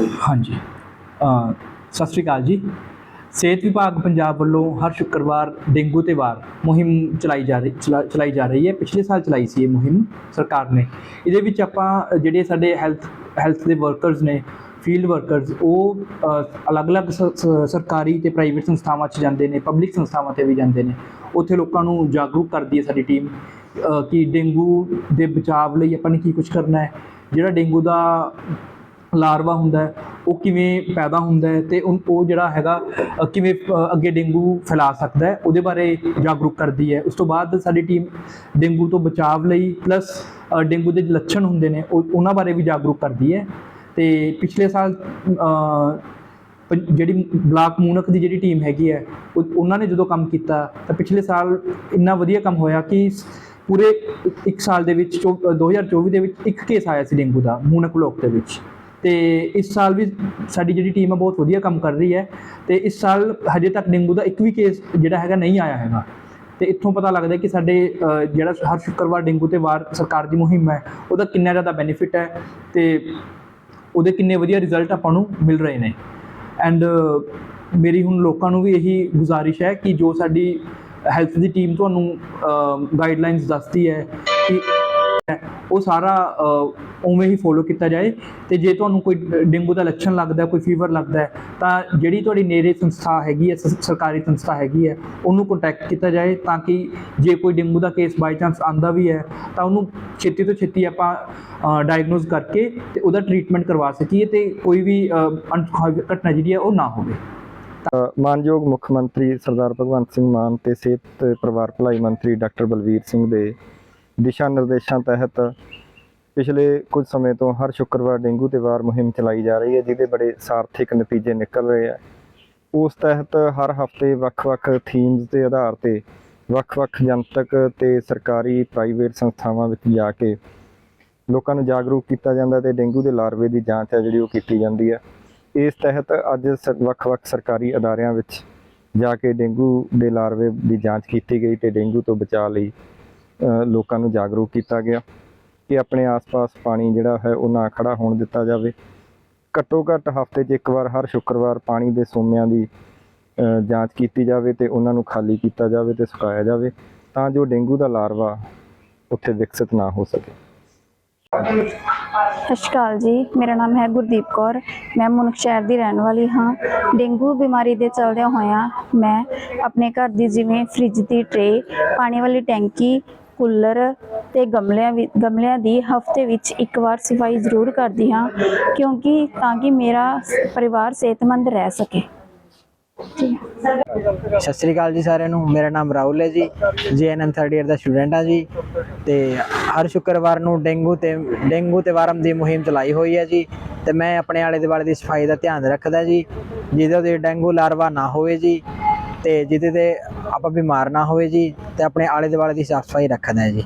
ਹਾਂਜੀ। ਅ, ਸਤਿ ਸ਼੍ਰੀ ਅਕਾਲ ਜੀ। ਸਿਹਤ ਵਿਭਾਗ ਪੰਜਾਬ ਵੱਲੋਂ ਹਰ ਸ਼ੁੱਕਰਵਾਰ ਡੇਂਗੂ ਤੇ ਵਾਰ ਮੁਹਿੰਮ ਚਲਾਈ ਜਾ ਰਹੀ ਚਲਾ- ਚਲਾਈ ਜਾ ਰਹੀ ਹੈ। ਪਿਛਲੇ ਸਾਲ ਚਲਾਈ ਸੀ ਇਹ ਮੁਹਿੰਮ ਸਰਕਾਰ ਨੇ। ਇਹਦੇ ਵਿੱਚ ਆਪਾਂ ਜਿਹੜੇ ਸਾਡੇ ਹੈਲਥ ਹੈਲਥ ਦੇ ਵਰਕਰਸ ਨੇ ਫੀਲਡ ਵਰਕਰਸ ਉਹ ਅ, ਅਲੱਗ-ਅਲੱਗ ਸ- ਸ- ਸਰਕਾਰੀ ਤੇ ਪ੍ਰਾਈਵੇਟ ਸੰਸਥਾਵਾਂ 'ਚ ਜਾਂਦੇ ਨੇ ਪਬਲਿਕ ਸੰਸਥਾਵਾਂ ਤੇ ਵੀ ਜਾਂਦੇ ਨੇ। ਉੱਥੇ ਲੋਕਾਂ ਨੂੰ ਜਾਗਰੂਕ ਕਰਦੀ ਹੈ ਸਾਡੀ ਟੀਮ ਕਿ ਡੇਂਗੂ ਦੇ ਬਚਾਵ ਲਈ ਆਪਾਂ ਨੇ ਕੀ ਕੁਝ ਕਰਨਾ ਹੈ। ਜਿਹੜਾ ਡੇਂਗੂ ਦਾ ਲਾਰਵਾ ਹੁੰਦਾ ਹੈ ਉਹ ਕਿਵੇਂ ਪੈਦਾ ਹੁੰਦਾ ਹੈ ਤੇ ਉਹ ਉਹ ਜਿਹੜਾ ਹੈਗਾ ਕਿਵੇਂ ਅੱਗੇ ਡੇਂਗੂ ਫੈਲਾ ਸਕਦਾ ਹੈ ਉਹਦੇ ਬਾਰੇ ਜਾਗਰੂਕ ਕਰਦੀ ਹੈ। ਉਸ ਤੋਂ ਬਾਅਦ ਸਾਡੀ ਟੀਮ ਡੇਂਗੂ ਤੋਂ ਬਚਾਵ ਲਈ ਪਲੱਸ ਡੇਂਗੂ ਦੇ ਲੱਛਣ ਹੁੰਦੇ ਨੇ ਉਹ- ਉਹਨਾਂ ਬਾਰੇ ਵੀ ਜਾਗਰੂਕ ਕਰਦੀ ਹੈ। ਤੇ ਪਿਛਲੇ ਸਾਲ ਪੰ- ਜਿਹੜੀ ਬਲਾਕ ਮੂਨਕ ਦੀ ਜਿਹੜੀ ਟੀਮ ਹੈਗੀ ਹੈ ਉਹ- ਉਹਨਾਂ ਨੇ ਜਦੋਂ ਕੰਮ ਕੀਤਾ ਤਾਂ ਪਿਛਲੇ ਸਾਲ ਇੰਨਾ ਵਧੀਆ ਕੰਮ ਹੋਇਆ ਕਿ ਪੂਰੇ ਇੱਕ ਸਾਲ ਦੇ ਵਿੱਚ ਚੌ- ਅ, 2024 ਦੇ ਵਿੱਚ ਇੱਕ ਕੇਸ ਆਇਆ ਸੀ ਡੇਂਗੂ ਦਾ ਮੂਨਕ ਬਲਾਕ ਦੇ ਵਿੱਚ। ਤੇ ਇਸ ਸਾਲ ਵੀ ਸਾਡੀ ਜਿਹੜੀ ਟੀਮ ਹੈ ਬਹੁਤ ਵਧੀਆ ਕੰਮ ਕਰ ਰਹੀ ਹੈ ਤੇ ਇਸ ਸਾਲ ਹਜੇ ਤੱਕ ਡੇਂਗੂ ਦਾ ਇੱਕ ਵੀ ਕੇਸ ਜਿਹੜਾ ਹੈਗਾ ਨਹੀਂ ਆਇਆ ਹੈਗਾ। ਤੇ ਇੱਥੋਂ ਪਤਾ ਲੱਗਦਾ ਕਿ ਸਾਡੇ ਜਿਹੜਾ ਹਰ ਸ਼ੁੱਕਰਵਾਰ ਡੇਂਗੂ ਤੇ ਵਾਰ ਸਰਕਾਰ ਦੀ ਮੁਹਿੰਮ ਹੈ, ਉਹਦਾ ਕਿੰਨਾ ਜ਼ਿਆਦਾ ਬੈਨੀਫਿਟ ਹੈ ਤੇ ਉਹਦੇ ਕਿੰਨੇ ਵਧੀਆ ਰਿਜ਼ਲਟ ਆਪਾਂ ਨੂੰ ਮਿਲ ਰਹੇ ਨੇ। ਐਂਡ ਮੇਰੀ ਹੁਣ ਲੋਕਾਂ ਨੂੰ ਵੀ ਇਹੀ ਗੁਜ਼ਾਰਿਸ਼ ਹੈ ਕਿ ਜੋ ਸਾਡੀ ਹੈਲਥ ਦੀ ਟੀਮ ਤੁਹਾਨੂੰ ਗਾਈਡਲਾਈਨਸ ਦੱਸਦੀ ਹੈ ਕਿ ਉਹ ਸਾਰਾ ਉਵੇਂ ਹੀ ਫੋਲੋ ਕੀਤਾ ਜਾਏ ਤੇ ਜੇ ਤੁਹਾਨੂੰ ਕੋਈ ਡੇਂਗੂ ਦਾ ਲੱਛਣ ਲੱਗਦਾ ਕੋਈ ਫੀਵਰ ਲੱਗਦਾ ਤਾਂ ਜਿਹੜੀ ਤੁਹਾਡੀ ਨੇੜੇ ਸੰਸਥਾ ਹੈਗੀ ਹੈ ਸ- ਸਰਕਾਰੀ ਸੰਸਥਾ ਹੈਗੀ ਹੈ ਉਹਨੂੰ ਕੰਟੈਕਟ ਕੀਤਾ ਜਾਏ ਤਾਂ ਕਿ ਜੇ ਕੋਈ ਡੇਂਗੂ ਦਾ ਕੇਸ ਬਾਈ ਚਾਂਸ ਆਂਦਾ ਵੀ ਹੈ ਤਾਂ ਉਹਨੂੰ ਛੇਤੀ ਤੋਂ ਛੇਤੀ ਆਪਾਂ ਡਾਇਗਨੋਸ ਕਰਕੇ ਤੇ ਉਹਦਾ ਟ੍ਰੀਟਮੈਂਟ ਕਰਵਾ ਸਕੀਏ ਤੇ ਕੋਈ ਵੀ ਅ, ਘਟਨਾ ਜਿਹੜੀ ਹੈ ਉਹ ਨਾ ਹੋਵੇ। ਮਾਨਯੋਗ ਮੁੱਖ ਮੰਤਰੀ ਸਰਦਾਰ ਭਗਵੰਤ ਸਿੰਘ ਮਾਨ ਤੇ ਸਿਹਤ ਪਰਿਵਾਰ ਭਲਾਈ ਮੰਤਰੀ ਡਾਕਟਰ ਬਲਵੀਰ ਸਿੰਘ ਦੇ ਦਿਸ਼ਾ ਨਿਰਦੇਸ਼ਾਂ ਤਹਿਤ ਪਿਛਲੇ ਕੁਝ ਸਮੇਂ ਤੋਂ ਹਰ ਸ਼ੁੱਕਰਵਾਰ ਡੇਂਗੂ ਤੇ ਵਾਰ ਮੁਹਿੰਮ ਚਲਾਈ ਜਾ ਰਹੀ ਹੈ, ਜਿਹਦੇ ਬੜੇ ਸਾਰਥਿਕ ਨਤੀਜੇ ਨਿਕਲ ਰਹੇ ਆ। ਉਸ ਤਹਿਤ ਹਰ ਹਫ਼ਤੇ ਵੱਖ-ਵੱਖ ਥੀਮਸ ਦੇ ਆਧਾਰ ਤੇ ਵੱਖ-ਵੱਖ ਜਨਤਕ ਤੇ ਸਰਕਾਰੀ ਪ੍ਰਾਈਵੇਟ ਸੰਸਥਾਵਾਂ ਵਿੱਚ ਜਾ ਕੇ ਲੋਕਾਂ ਨੂੰ ਜਾਗਰੂਕ ਕੀਤਾ ਜਾਂਦਾ ਤੇ ਡੇਂਗੂ ਦੇ ਲਾਰਵੇ ਦੀ ਜਾਂਚ ਹੈ ਜਿਹੜੀ ਉਹ ਕੀਤੀ ਜਾਂਦੀ ਹੈ। ਇਸ ਤਹਿਤ ਅੱਜ ਸ- ਵੱਖ-ਵੱਖ ਸਰਕਾਰੀ ਅਦਾਰਿਆਂ ਵਿੱਚ ਜਾ ਕੇ ਡੇਂਗੂ ਦੇ ਲਾਰਵੇ ਦੀ ਜਾਂਚ ਕੀਤੀ ਗਈ ਤੇ ਡੇਂਗੂ ਤੋਂ ਬਚਾਅ ਲਈ ਲੋਕਾਂ ਨੂੰ ਜਾਗਰੂਕ ਕੀਤਾ ਗਿਆ ਕਿ ਆਪਣੇ ਆਸ-ਪਾਸ ਪਾਣੀ ਜਿਹੜਾ ਹੈ ਉਹ ਨਾ ਖੜਾ ਹੋਣ ਦਿੱਤਾ ਜਾਵੇ। ਘੱਟੋ ਘੱਟ ਹਫ਼ਤੇ 'ਚ ਇੱਕ ਵਾਰ ਹਰ ਸ਼ੁੱਕਰਵਾਰ ਪਾਣੀ ਦੇ ਸੋਮਿਆਂ ਦੀ ਜਾਂਚ ਕੀਤੀ ਜਾਵੇ ਤੇ ਉਹਨਾਂ ਨੂੰ ਖਾਲੀ ਕੀਤਾ ਜਾਵੇ ਤੇ ਸੁਕਾਇਆ ਜਾਵੇ ਤਾਂ ਜੋ ਡੇਂਗੂ ਦਾ ਲਾਰਵਾ ਉੱਥੇ ਵਿਕਸਿਤ ਨਾ ਹੋ ਸਕੇ। ਸਤਿ ਸ਼੍ਰੀ ਅਕਾਲ ਜੀ। ਮੇਰਾ ਨਾਮ ਹੈ ਗੁਰਦੀਪ ਕੌਰ। ਮੈਂ ਮੁਨਕ ਸ਼ਹਿਰ ਦੀ ਰਹਿਣ ਵਾਲੀ ਹਾਂ। ਡੇਂਗੂ ਬਿਮਾਰੀ ਦੇ ਚਲਦਿਆਂ ਹੋਇਆਂ ਮੈਂ ਆਪਣੇ ਘਰ ਦੀ ਜਿਵੇਂ ਫ੍ਰਿਜ ਦੀ ਟਰੇ, ਪਾਣੀ ਵਾਲੀ ਟੈਂਕੀ ਕੂਲਰ ਤੇ ਗਮਲਿਆਂ ਵਿੱਚ ਗਮਲਿਆਂ ਦੀ ਹਫ਼ਤੇ ਵਿੱਚ ਇੱਕ ਵਾਰ ਸਫ਼ਾਈ ਜ਼ਰੂਰ ਕਰਦੀ ਹਾਂ, ਕਿਉਂਕਿ ਤਾਂ ਕਿ ਮੇਰਾ ਪਰਿਵਾਰ ਸਿਹਤਮੰਦ ਰਹਿ ਸਕੇ। ਸਤਿ ਸ੍ਰੀ ਅਕਾਲ ਜੀ ਸਾਰਿਆਂ ਨੂੰ। ਮੇਰਾ ਨਾਮ ਰਾਹੁਲ ਹੈ ਜੀ। ਜੀਐਨਐਮ 3rd ਇਅਰ ਦਾ ਸਟੂਡੈਂਟ ਹਾਂ ਜੀ। ਤੇ ਹਰ ਸ਼ੁੱਕਰਵਾਰ ਨੂੰ ਡੇਂਗੂ ਤੇ ਡੇਂਗੂ ਤੇ ਵਾਰਮ ਦੀ ਮੁਹਿੰਮ ਚਲਾਈ ਹੋਈ ਹੈ ਜੀ। ਤੇ ਮੈਂ ਆਪਣੇ ਆਲੇ ਦੁਆਲੇ ਦੀ ਸਫ਼ਾਈ ਦਾ ਧਿਆਨ ਰੱਖਦਾ ਜੀ। ਜਿਹਦੇ ਤੇ ਡੇਂਗੂ ਲਾਰਵਾ ਨਾ ਹੋਵੇ ਜੀ। ਤੇ ਜਿਹਦੇ ਤੇ ਆਪਾਂ ਬਿਮਾਰ ਨਾ ਹੋਵੇ ਜੀ ਤੇ ਆਪਣੇ ਆਲੇ ਦੁਆਲੇ ਦੀ ਸਾਫ਼ ਸਫ਼ਾਈ ਰੱਖਦੇ ਹਾਂ ਜੀ।